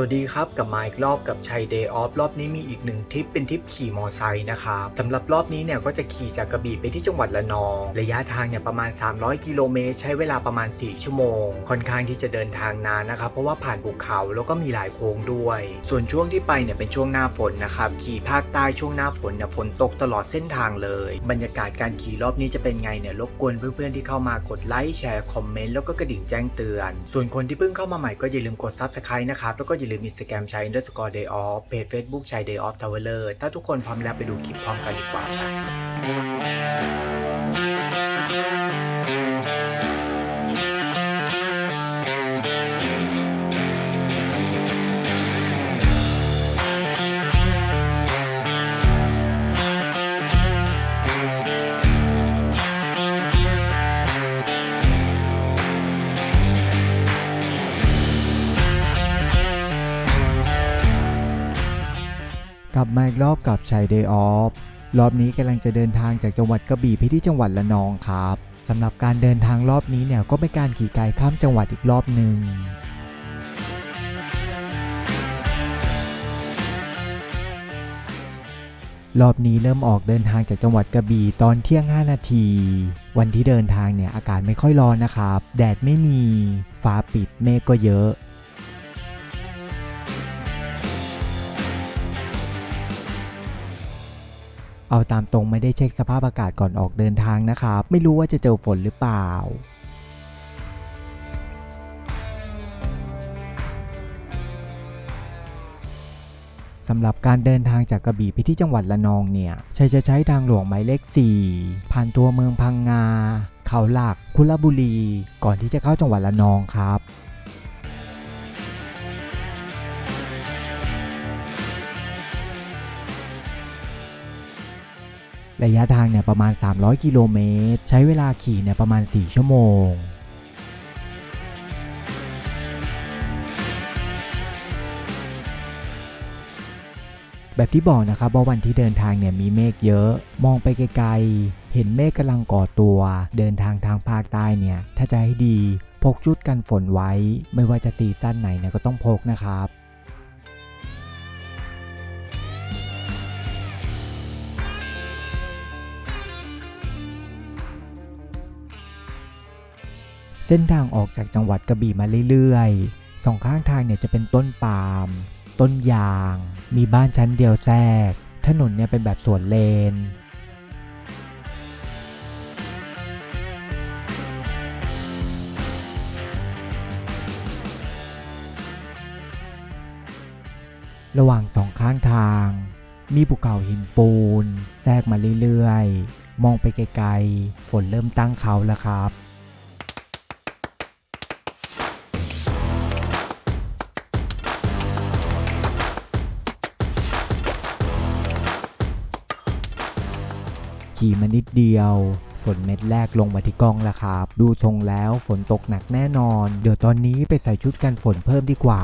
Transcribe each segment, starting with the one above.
สวัสดีครับ กับมาอีกรอบกับชัยเดย์ออฟรอบนี้มีอีกหนึ่งทริปเป็นทริปขี่มอไซค์นะครับสำหรับรอบนี้เนี่ยก็จะขี่จากกระบี่ไปที่จังหวัดละนอง ระยะทางเนี่ยประมาณ 300 กิโลเมตรใช้เวลาประมาณ 4 ชั่วโมง ค่อนข้างที่จะเดินทางนานนะครับ เพราะว่าผ่านภูเขาแล้วก็มีหลายโค้งด้วย ส่วนช่วงที่ไปเนี่ยเป็นช่วงหน้าฝนนะครับขี่ภาคใต้ช่วงหน้าฝนเนี่ยฝนตกตลอดเส้นทางเลย บรรยากาศการขี่รอบนี้จะเป็นไงเนี่ยรบกวนเพื่อนๆที่เข้ามากดไลค์แชร์คอมเมนต์แล้วก็กระดิ่งแจ้งเตือน ส่วนคนที่เพิ่งเข้ามาใหม่ก็อย่าลืมกด Subscribe นะครับแล้วก็อย่าลืมอินสตาแกรมชัยอินเดอร์สกอร์เดย์ออฟเพจเฟซบุ๊กชัยเดย์ออฟทาวเวอร์ถ้าทุกคนพร้อมแล้วไปดูคลิปพร้อมกันดีกว่า รอบกับชัยเดย์ออฟรอบนี้กำลังจะเดินทางจากจังหวัดกระบี่ไปที่จังหวัดละนองครับสำหรับการเดินทางรอบนี้เนี่ยก็เป็นการขี่ไกลข้ามจังหวัดอีกรอบหนึ่งรอบนี้เริ่มออกเดินทางจากจังหวัดกระบี่ตอนเที่ยง 5 นาที วันที่เดินทางเนี่ยอากาศไม่ค่อยร้อนนะครับ แดดไม่มี ฟ้าปิดเมฆก็เยอะ เอาตามตรงไม่ได้เช็คสภาพอากาศก่อนออกเดินทางนะครับ ไม่รู้ว่าจะเจอฝนหรือเปล่าสำหรับการเดินทางจากกระบี่ไปที่จังหวัดละนองเนี่ยใช้จะใช้ทางหลวงหมายเลข 4 ผ่านตัวเมืองพังงา เขาหลัก คุรบุรี ก่อนที่จะเข้าจังหวัดละนองครับ ระยะทางเนี่ยประมาณ 300 กิโลเมตร ใช้เวลาขี่เนี่ยประมาณ 4 ชั่วโมง แบบที่บอกนะครับว่าวันที่เดินทางเนี่ยมีเมฆเยอะ มองไปไกลๆ เห็นเมฆกำลังก่อตัว เดินทางทางภาคใต้เนี่ยถ้าจะให้ดีพกชุดกันฝนไว้ ไม่ว่าจะซีซั่นไหนเนี่ยก็ต้องพกนะครับ เส้นทางออกจากจังหวัดกระบี่มาเรื่อยๆสองข้างทางเนี่ยจะเป็นต้นปาล์มต้นยาง มีบ้านชั้นเดียวแทรก ถนนเนี่ยเป็นแบบสวนเลน ระหว่างสองข้างทาง มีภูเขาหินปูน แทรกมาเรื่อยๆ มองไปไกลๆ ฝนเริ่มตั้งเขาแล้วครับ ขี่มานิดเดียว ฝนเม็ดแรกลงมาที่กล้องแล้วครับ ดูทรงแล้วฝนตกหนักแน่นอน เดี๋ยวตอนนี้ไปใส่ชุดกันฝนเพิ่มดีกว่า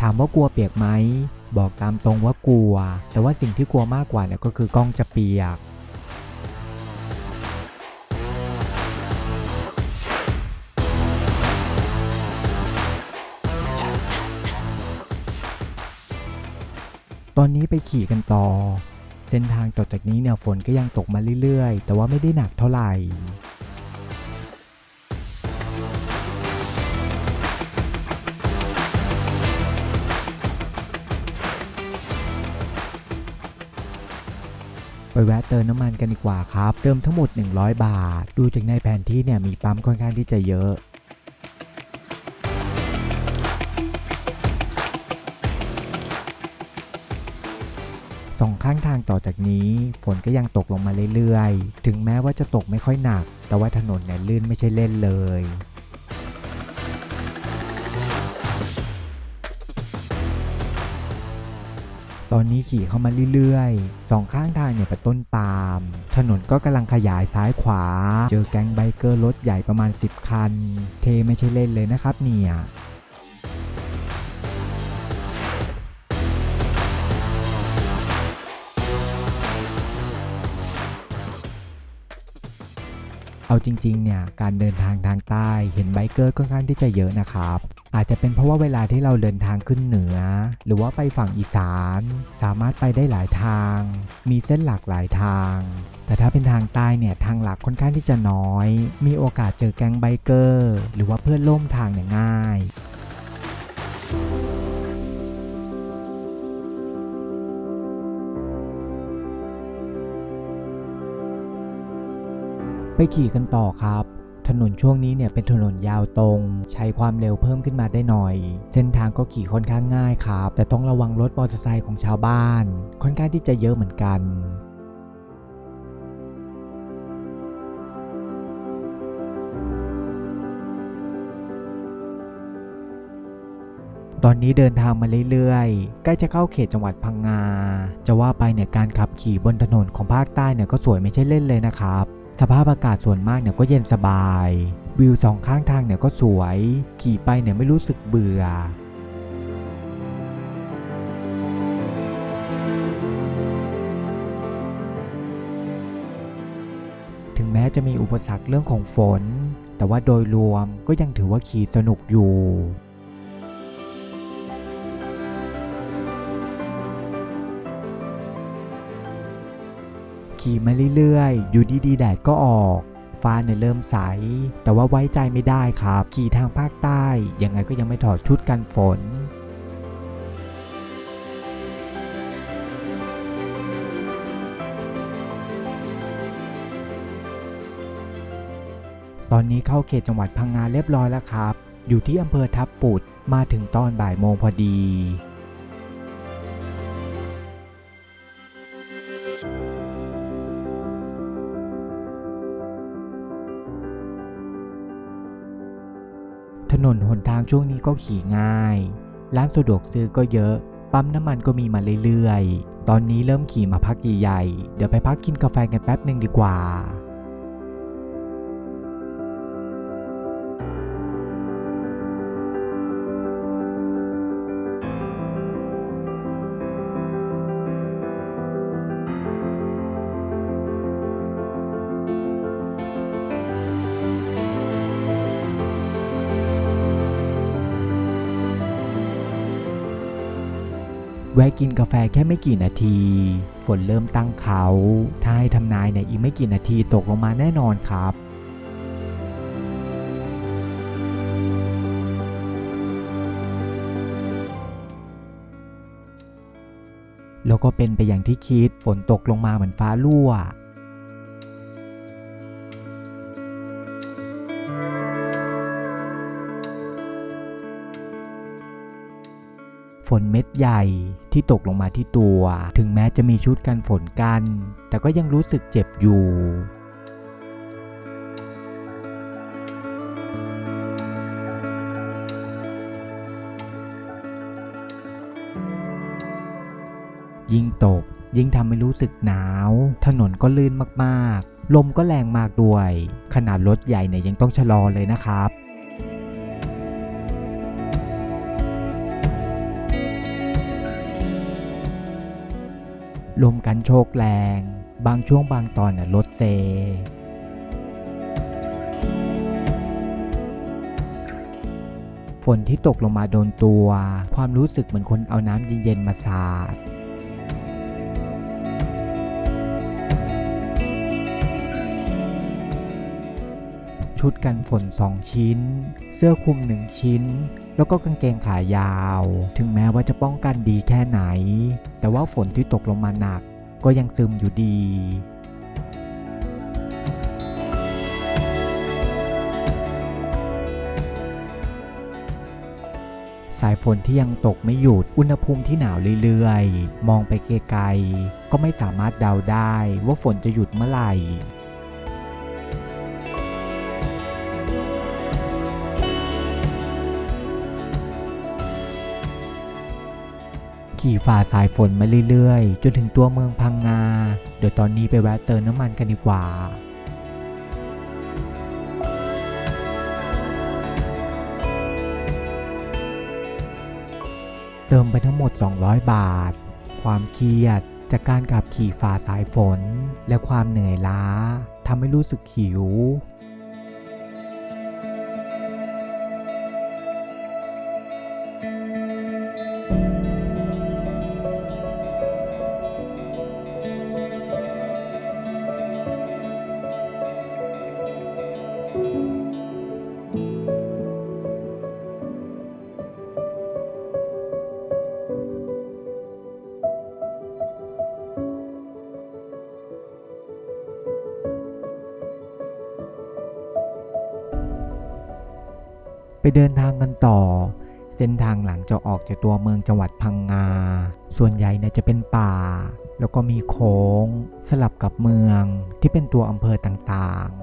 ถามว่ากลัวเปียกไหม บอกตามตรงว่ากลัว แต่ว่าสิ่งที่กลัวมากกว่าเนี่ยก็คือกล้องจะเปียก ตอนนี้ไปขี่กันต่อ เส้นทางต่อจากนี้เนี่ยฝนก็ยังตกมาเรื่อยๆ แต่ว่าไม่ได้หนักเท่าไหร่ไปแวะเติมน้ำมันกันดีกว่าครับ เติมทั้งหมด 100 บาท ดูจากในแผนที่เนี่ยมีปั๊มค่อนข้างที่จะเยอะ สองข้างทางต่อจากนี้ ฝนก็ยังตกลงมาเรื่อยๆ ถึงแม้ว่าจะตกไม่ค่อยหนัก แต่ว่าถนนเนี่ยลื่นไม่ใช่เล่นเลยตอนนี้ขี่เข้ามาเรื่อยๆ สองข้างทางเนี่ยเป็นต้นปาล์ม ถนนก็กำลังขยายซ้ายขวา เจอแก๊งไบเกอร์รถใหญ่ประมาณ 10 คัน เทไม่ใช่เล่นเลยนะครับเนี่ย เอาจริงๆเนี่ยการเดินทางทางใต้เห็นไบเกอร์ค่อนข้างที่จะเยอะนะครับ อาจจะเป็นเพราะว่าเวลาที่เราเดินทางขึ้นเหนือ หรือว่าไปฝั่งอีสาน สามารถไปได้หลายทาง มีเส้นหลักหลายทาง แต่ถ้าเป็นทางใต้เนี่ยทางหลักค่อนข้างที่จะน้อย มีโอกาสเจอแก๊งไบเกอร์ หรือว่าเพื่อนร่วมทางเนี่ยง่าย ขี่กันต่อครับ ถนนช่วงนี้เนี่ยเป็นถนนยาวตรง ใช้ความเร็วเพิ่มขึ้นมาได้หน่อย เส้นทางก็ขี่ค่อนข้างง่ายครับ แต่ต้องระวังรถมอเตอร์ไซค์ของชาวบ้าน ค่อนข้างที่จะเยอะเหมือนกันตอนนี้เดินทางมาเรื่อยๆ ใกล้จะเข้าเขตจังหวัดพังงา จะว่าไปเนี่ยการขับขี่บนถนนของภาคใต้เนี่ยก็สวยไม่ใช่เล่นเลยนะครับ สภาพอากาศส่วนมากเนี่ยก็เย็นสบาย วิวสองข้างทางเนี่ยก็สวย ขี่ไปเนี่ยไม่รู้สึกเบื่อถึงแม้จะมีอุปสรรคเรื่องของฝน แต่ว่าโดยรวมก็ยังถือว่าขี่สนุกอยู่ ขี่มาเรื่อยๆ อยู่ดีๆ แดดก็ออก ฟ้าเนี่ยเริ่มใส แต่ว่าไว้ใจไม่ได้ครับ ขี่ทางภาคใต้ ยังไงก็ยังไม่ถอดชุดกันฝนตอนนี้เข้าเขตจังหวัดพังงาเรียบร้อยแล้วครับ อยู่ที่อำเภอทับปุด มาถึงตอนบ่ายโมงพอดี ช่วงนี้ก็ขี่ง่าย ร้านสะดวกซื้อก็เยอะ ปั๊มน้ำมันก็มีมาเรื่อยๆ ตอนนี้เริ่มขี่มาพักใหญ่ๆ เดี๋ยวไปพักกินกาแฟกันแป๊บหนึ่งดีกว่า วะกินกาแฟแค่ไม่กี่นาที ฝนเริ่มตั้งเขาถ้าให้ทำนายเนี่ยอีกไม่กี่นาทีตกลงมาแน่นอนครับแล้วก็เป็นไปอย่างที่คิด ฝนตกลงมาเหมือนฟ้ารั่ว นเม็ดใหญ่ที่ตกลงมาที่ตัว ถึงแม้จะมีชุดกันฝนกัน แต่ก็ยังรู้สึกเจ็บอยู่ยิ่งตก ยิ่งทำให้รู้สึกหนาว ถนนก็ลื่นมากๆ ลมก็แรงมากด้วย ขนาดรถใหญ่เนี่ยยังต้องชะลอเลยนะครับ ลมกันโชกแรง บางช่วงบางตอนรถเซ ฝนที่ตกลงมาโดนตัว ความรู้สึกเหมือนคนเอาน้ำเย็นๆมาสาดชุดกันฝนสองชิ้น เสื้อคลุมหนึ่งชิ้น แล้วก็กางเกงขายาว ถึงแม้ว่าจะป้องกันดีแค่ไหน แต่ว่าฝนที่ตกลงมาหนัก ก็ยังซึมอยู่ดีสายฝนที่ยังตกไม่หยุด อุณหภูมิที่หนาวเรื่อยๆ มองไปไกลๆ ก็ไม่สามารถเดาได้ว่าฝนจะหยุดเมื่อไหร่ ขี่ฝ่าสายฝนมาเรื่อยๆ จนถึงตัวเมืองพังงา เดี๋ยวตอนนี้ไปแวะเติมน้ำมันกันดีกว่าเติมไปทั้งหมด 200 บาท ความเครียดจากการขับขี่ฝ่าสายฝน และความเหนื่อยล้าทำให้รู้สึกหิว เดินทางกันต่อ เส้นทางหลังจะออกจากตัวเมืองจังหวัดพังงา ส่วนใหญ่เนี่ยจะเป็นป่า แล้วก็มีโค้ง สลับกับเมืองที่เป็นตัวอำเภอต่างๆ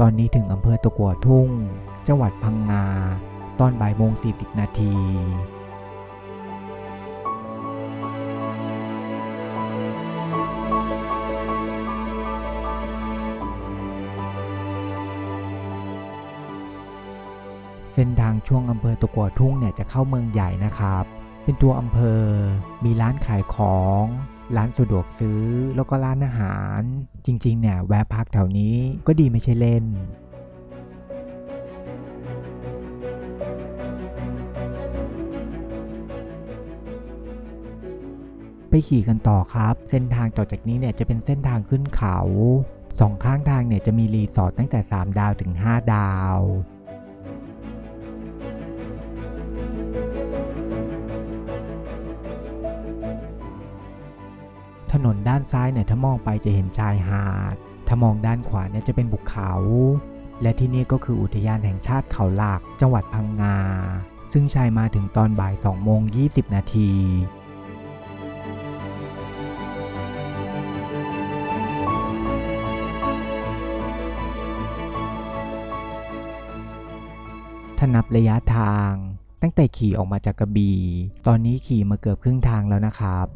ตอนนี้ถึงอำเภอตะกัวทุ่ง จังหวัดพังงา ตอนบ่ายโมง40นาที ช่วงอำเภอตะกัวทุ่งเนี่ยจะเข้าเมืองใหญ่นะครับ เป็นตัวอำเภอ มีร้านขายของ ร้านสะดวกซื้อ แล้วก็ร้านอาหาร จริงๆ เนี่ยแวะพักแถวนี้ก็ดีไม่ใช่เล่นไปขี่กันต่อครับ เส้นทางต่อจากนี้เนี่ยจะเป็นเส้นทางขึ้นเขาสองข้างทางเนี่ยจะมีรีสอร์ทตั้งแต่ 3 ดาวถึง 5 ดาวานซ้ายเนี่ยถ้ามองไปจะเห็นชายหาด ถ้ามองด้านขวาเนี่ยจะเป็นภูเขา และที่นี่ก็คืออุทยานแห่งชาติเขาหลักจังหวัดพังงา ซึ่งชายมาถึงตอนบ่าย2โมง20 นาทีถ้านับระยะทาง ตั้งแต่ขี่ออกมาจากกระบี่ ตอนนี้ขี่มาเกือบครึ่งทางแล้วนะครับ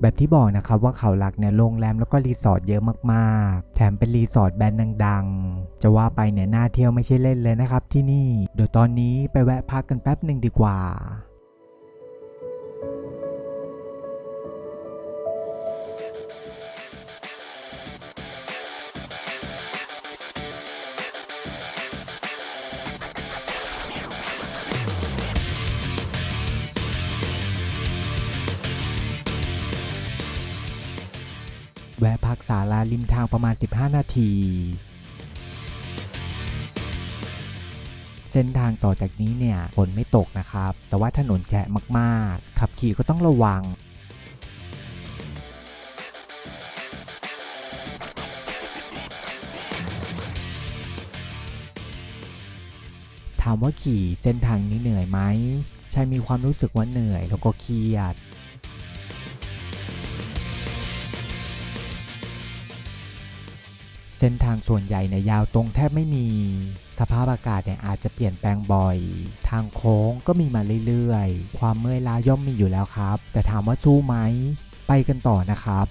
แบบที่บอกนะครับว่าเขาหลักเนี่ยโรงแรมแล้วก็รีสอร์ทเยอะมากๆ แถมเป็นรีสอร์ทแบรนด์ดังๆ จะว่าไปเนี่ยน่าเที่ยวไม่ใช่เล่นเลยนะครับที่นี่ เดี๋ยวตอนนี้ไปแวะพักกันแป๊บหนึ่งดีกว่า ริมทางประมาณ 15 นาที เส้นทางต่อจากนี้เนี่ยฝนไม่ตกนะครับ แต่ว่าถนนแฉะมากๆ ขับขี่ก็ต้องระวังถามว่าขี่เส้นทางนี้เหนื่อยไหม ใชายมีความรู้สึกว่าเหนื่อยแล้วก็เครียด เส้นทางส่วนใหญ่เนี่ยยาวตรงแทบไม่มี สภาพอากาศเนี่ยอาจจะเปลี่ยนแปลงบ่อย ทางโค้งก็มีมาเรื่อยๆ ความเมื่อยล้าย่อมมีอยู่แล้วครับ แต่ถามว่าสู้ไหม ไปกันต่อนะครับ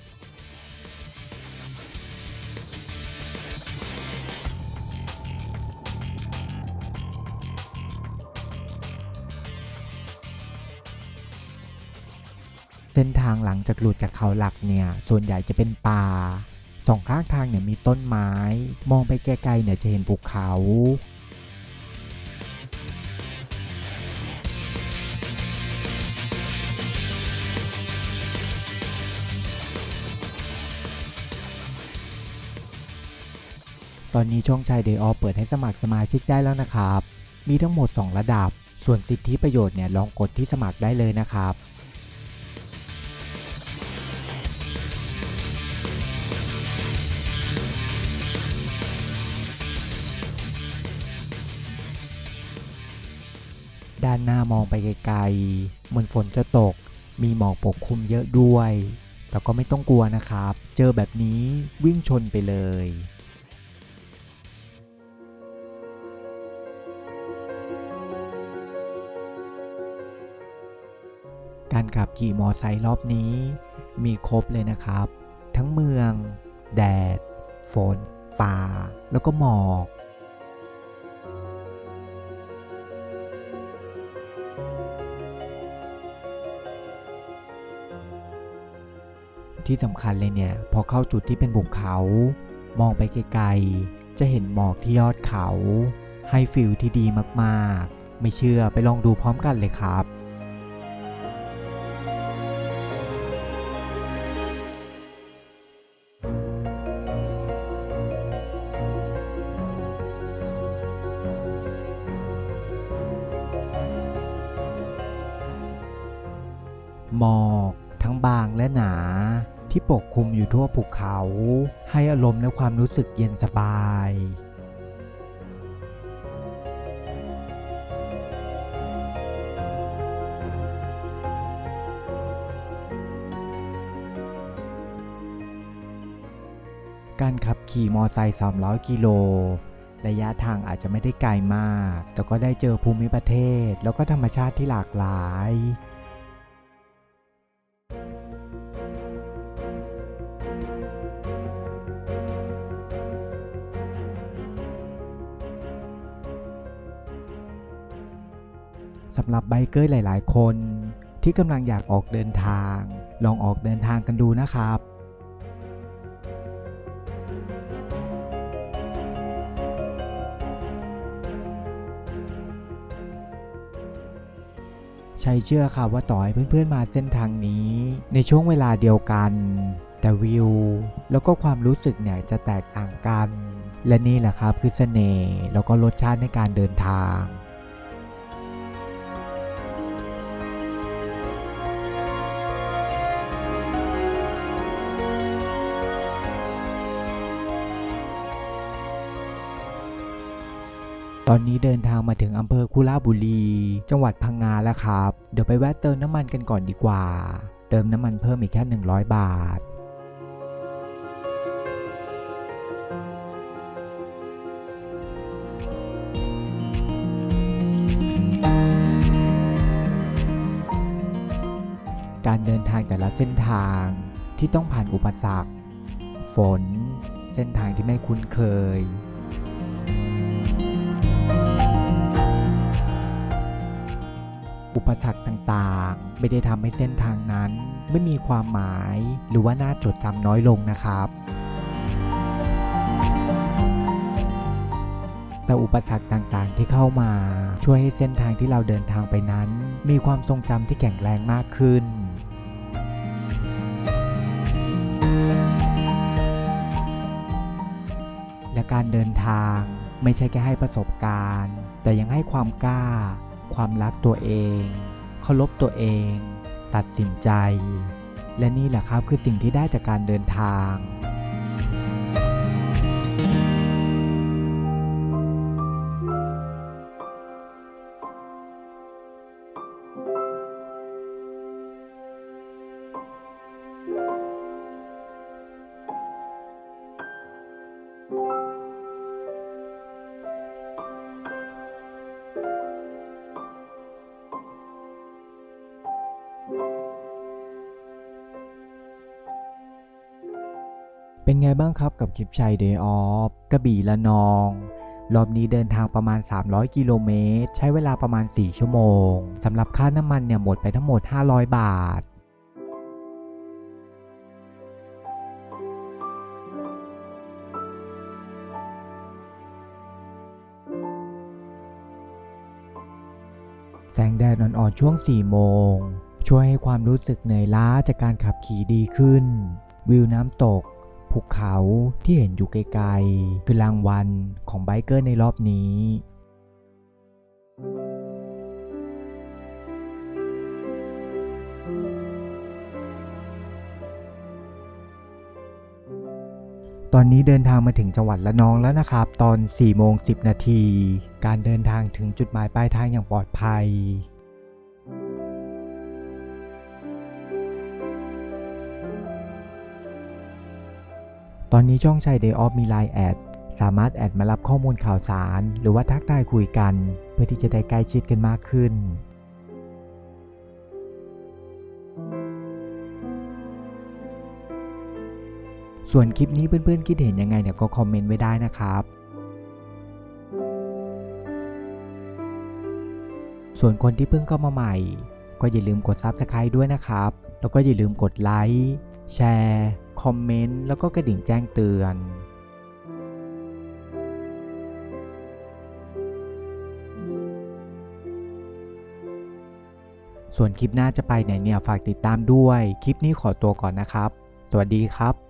เส้นทางหลังจากหลุดจากเขาหลักเนี่ย ส่วนใหญ่จะเป็นป่า สองข้างทางเนี่ยมีต้นไม้ มองไปไกลๆเนี่ยจะเห็นภูเขาตอนนี้ช่องชายเดย์ออเปิดให้สมัครสมาชิกได้แล้วนะครับ มีทั้งหมด 2 ระดับ ส่วนสิทธิประโยชน์เนี่ยลองกดที่สมัครได้เลยนะครับ มองไปไกลๆเหมือนฝนจะตก มีหมอกปกคลุมเยอะด้วย แต่ก็ไม่ต้องกลัวนะครับ เจอแบบนี้วิ่งชนไปเลยการขับขี่มอไซค์รอบนี้มีครบเลยนะครับ ทั้งเมือง แดด ฝนฟ้าแล้วก็หมอก ที่สำคัญเลยเนี่ย พอเข้าจุดที่เป็นบุกเขา มองไปไกลๆ จะเห็นหมอกที่ยอดเขา ให้ฟิลที่ดีมากๆ ไม่เชื่อไปลองดูพร้อมกันเลยครับหมอก ปกคลุมอยู่ทั่วภูเขา ให้อารมณ์และความรู้สึกเย็นสบาย การขับขี่มอไซค์300 กิโลระยะทางอาจจะไม่ได้ไกลมาก แต่ก็ได้เจอภูมิประเทศ แล้วก็ธรรมชาติที่หลากหลายำหรับไบเกอร์หลาย ๆ คน ที่กำลังอยากออกเดินทาง ลองออกเดินทางกันดูนะครับใช้เชื่อค่ะว่าต่อให้เพื่อนๆมาเส้นทางนี้ ในช่วงเวลาเดียวกัน แต่วิว แล้วก็ความรู้สึกเนี่ยจะแตกต่างกัน และนี่แหละครับคือเสน่ห์แล้วก็รสชาติในการเดินทาง ตอนนี้เดินทางมาถึงอำเภอคุระบุรี จังหวัดพังงาแล้วครับ เดี๋ยวไปแวะเติมน้ำมันกันก่อนดีกว่า เติมน้ำมันเพิ่มอีกแค่100 บาทการเดินทางแต่ละเส้นทางที่ต้องผ่านอุปสรรค ฝน เส้นทางที่ไม่คุ้นเคย ปสรรคต่างๆ ไม่ได้ทำให้เส้นทางนั้น ไม่มีความหมาย หรือว่าน่าจดจำน้อยลงนะครับ แต่อุปสรรคต่างๆที่เข้ามาช่วยให้เส้นทางที่เราเดินทางไปนั้น มีความทรงจำที่แข็งแรงมากขึ้นและการเดินทางไม่ใช่แค่ให้ประสบการณ์ แต่ยังให้ความกล้า ความรักตัวเองเคารพตัวเอง ตัดสินใจ และนี่แหละครับคือสิ่งที่ได้จากการเดินทาง ไงบ้างครับกับคลิปชัยเดย์ออฟกระบี่ละนอง รอบนี้เดินทางประมาณ 300 กิโลเมตร ใช้เวลาประมาณ 4 ชั่วโมงสำหรับค่าน้ำมันเนี่ยหมดไปทั้งหมด 500 บาทแสงแดดอ่อนๆช่วง 4 โมง ช่วยให้ความรู้สึกเหนื่อยล้าจากการขับขี่ดีขึ้น วิวน้ำตก ภูเขาที่เห็นอยู่ไกลๆ คือรางวัลของไบเกอร์ในรอบนี้ ตอนนี้เดินทางมาถึงจังหวัดละนองแล้วนะครับ ตอน4โมง10 นาที การเดินทางถึงจุดหมายปลายทางอย่างปลอดภัย ตอนนี้ช่องชัย Day Off มี Line แอดสามารถแอดมารับข้อมูลข่าวสาร หรือว่าทักทายคุยกัน เพื่อที่จะได้ใกล้ชิดกันมากขึ้น ส่วนคลิปนี้เพื่อนๆคิดเห็นยังไงเนี่ยก็คอมเมนต์ไว้ได้นะครับส่วนคนที่เพิ่งเข้ามาใหม่ ก็อย่าลืมกด Subscribe ด้วยนะครับ แล้วก็อย่าลืมกดไลค์ แชร์ คอมเมนต์ แล้วก็กระดิ่งแจ้งเตือนส่วนคลิปหน้าจะไปไหนเนี่ยฝากติดตามด้วย คลิปนี้ขอตัวก่อนนะครับ สวัสดีครับ